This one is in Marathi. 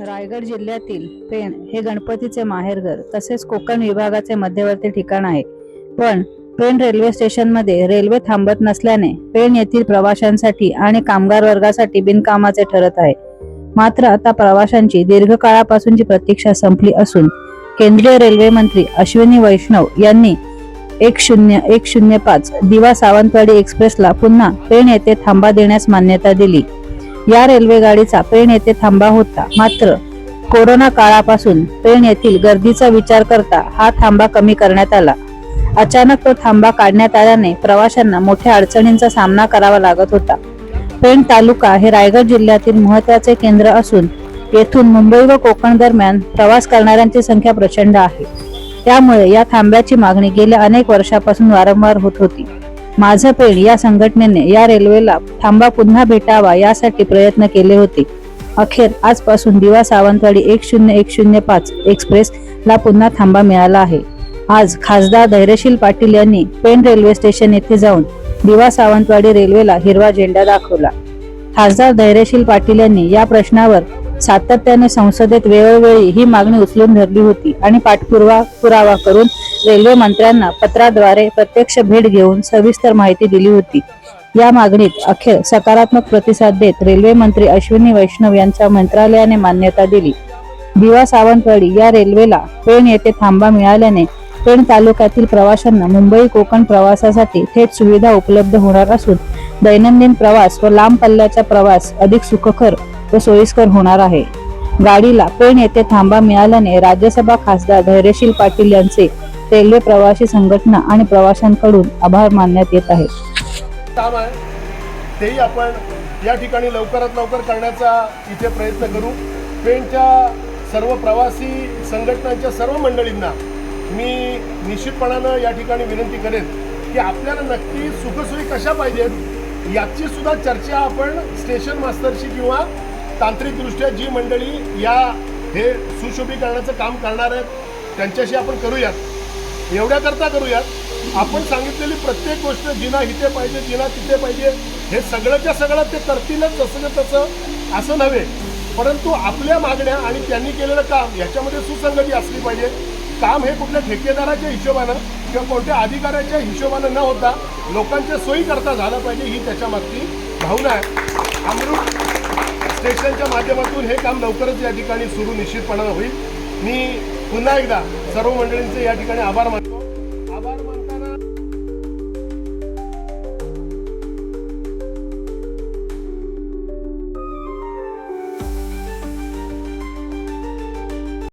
रायगड जिल्ह्यातील पेण हे गणपतीचे माहेरघर तसेच कोकण विभागाचे मध्यवर्ती ठिकाण आहे. पण पेण रेल्वे स्टेशनमध्ये रेल्वे थांबत नसल्याने पेण येथील प्रवाशांसाठी आणि कामगार वर्गासाठी बिनकामाचे ठरत आहे. मात्र आता प्रवाशांची दीर्घकाळापासूनची प्रतीक्षा संपली असून केंद्रीय रेल्वे मंत्री अश्विनी वैष्णव यांनी एक शून्य एक शून्य पाच दिवा सावंतवाडी एक्सप्रेसला पुन्हा पेण येथे थांबा देण्यास मान्यता दिली. या रेल्वे गाडीचा पेण येथे थांबा होता. मात्र कोरोना काळापासून पेण येथील गर्दीचा विचार करता हा थांबा कमी करण्यात आला. अचानक तो थांबा काढण्यात आल्याने प्रवाशांना मोठ्या अडचणींचा सामना करावा लागत होता. पेण तालुका हे रायगड जिल्ह्यातील महत्त्वाचे केंद्र असून येथून मुंबई व कोकण दरम्यान प्रवास करणाऱ्यांची संख्या प्रचंड आहे. त्यामुळे या थांब्याची मागणी गेल्या अनेक वर्षापासून वारंवार होत होती. माझं पेड या संघटनेने या रेल्वेला थांबा पुन्हा भेटावा यासाठी प्रयत्न केले होते. अखेर आजपासून दिवा सावंतवाडी एक शून्य एक शून्य पाच एक्सप्रेस ला पुन्हा थांबा मिळाला आहे. आज खासदार धैर्यशील पाटील यांनी पेण रेल्वे स्टेशन येथे जाऊन दिवा सावंतवाडी रेल्वेला हिरवा झेंडा दाखवला. खासदार धैर्यशील पाटील यांनी या प्रश्नावर सातत्याने संसदेत वेळोवेळी ही मागणी उचलून धरली होती आणि पाठपुरावा पुरावा करून रेल्वे मंत्र्यांना पत्राद्वारे प्रत्यक्ष भेट घेऊन सविस्तर माहिती दिली होती. या मागणीत अखेर सकारात्मक प्रतिसाद देत रेल्वे मंत्री अश्विनी वैष्णव यांच्या मंत्रालयाने मान्यता दिली. दिवा सावंतवाडी या रेल्वेला पेण येथे थांबा मिळाल्याने पेण तालुक्यातील प्रवाशांना मुंबई कोकण प्रवासासाठी थेट सुविधा उपलब्ध होणार असून दैनंदिन प्रवास व लांब पल्ल्याचा प्रवास अधिक सुखकर व सोयीस्कर होणार आहे. गाडीला पेण येथे थांबा मिळाल्याने राज्यसभा खासदार धैर्यशील पाटील यांचे रेल्वे प्रवासी संघटना आणि प्रवाशांकडून आभार मानण्यात येत आहे. काम आहे. तेही आपण या ठिकाणी लवकरात लवकर करण्याचा इथे प्रयत्न करू. पेणच्या सर्व प्रवासी संघटनांच्या सर्व मंडळींना मी निश्चितपणानं या ठिकाणी विनंती करेन की आपल्याला नक्की सुखसोयी कशा पाहिजेत याची सुद्धा चर्चा आपण स्टेशन मास्तरशी किंवा तांत्रिकदृष्ट्या जी मंडळी या हे सुशोभीकरणाचं काम करणार आहेत त्यांच्याशी आपण करूयात. एवढ्याकरता करूयात आपण सांगितलेली प्रत्येक गोष्ट जिना इथे पाहिजे जिना तिथे पाहिजे हे सगळंच्या सगळं ते करतीलच जसं तसं असं नव्हे. परंतु आपल्या मागण्या आणि त्यांनी केलेलं काम याच्यामध्ये सुसंगती असली पाहिजे. काम हे कुठल्या ठेकेदाराच्या हिशोबानं किंवा कोणत्या अधिकाऱ्याच्या हिशोबानं न होता लोकांच्या सोयीकरता झालं पाहिजे ही त्याच्या मागची भावना आहे. अमृत स्टेशनच्या माध्यमातून हे काम लवकरच या ठिकाणी सुरू निश्चितपणानं होईल. मी पुन्हा एकदा सर्व मंडळींचे या ठिकाणी आभार मानतो.